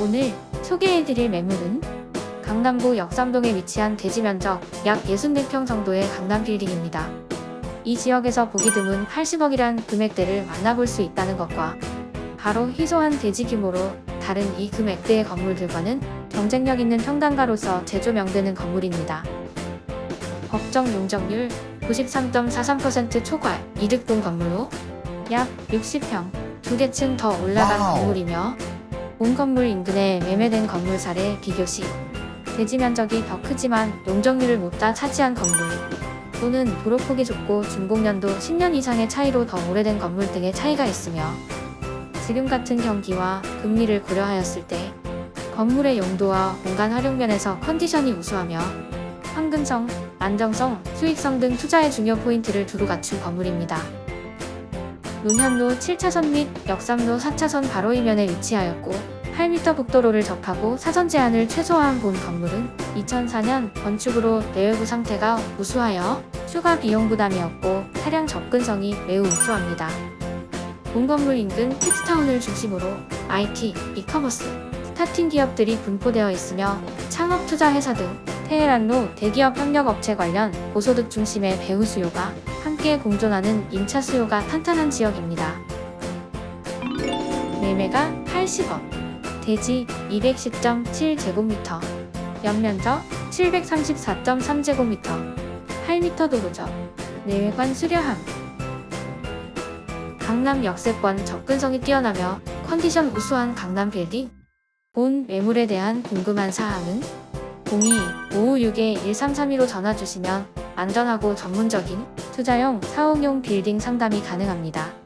오늘 소개해드릴 매물은 강남구 역삼동에 위치한 대지 면적 약 64평 정도의 강남 빌딩입니다. 이 지역에서 보기 드문 80억이란 금액대를 만나볼 수 있다는 것과 바로 희소한 대지 규모로 다른 이 금액대의 건물들과는 경쟁력 있는 평당가로서 제조 명되는 건물입니다. 법정 용적률 93.43% 초과 이득동 건물로 약 60평, 두개층더 올라간 와우. 건물이며 본 건물 인근에 매매된 건물 사례 비교 시 대지 면적이 더 크지만 용적률을 못 다 차지한 건물 또는 도로 폭이 좁고 준공연도 10년 이상의 차이로 더 오래된 건물 등의 차이가 있으며 지금 같은 경기와 금리를 고려하였을 때 건물의 용도와 공간 활용 면에서 컨디션이 우수하며 황금성, 안정성, 수익성 등 투자의 중요 포인트를 두루 갖춘 건물입니다. 논현로 7차선 및 역삼로 4차선 바로 이면에 위치하였고 8m 국도로를 접하고 사선 제한을 최소화한 본 건물은 2004년 건축으로 내외부 상태가 우수하여 추가 비용 부담이 없고 차량 접근성이 매우 우수합니다. 본 건물 인근 텍스타운을 중심으로 IT, 이커머스, 스타팅 기업들이 분포되어 있으며 창업 투자 회사 등 테헤란로 대기업 협력 업체 관련 고소득 중심의 배후 수요가 함께 공존하는 임차 수요가 탄탄한 지역입니다. 매매가 80억, 대지 210.7제곱미터, 연면적 734.3제곱미터, 8m 도로적, 내외관 수려함. 강남 역세권 접근성이 뛰어나며 컨디션 우수한 강남 빌딩. 본 매물에 대한 궁금한 사항은 02-556-1332로 전화 주시면 안전하고 전문적인 투자용 사업용 빌딩 상담이 가능합니다.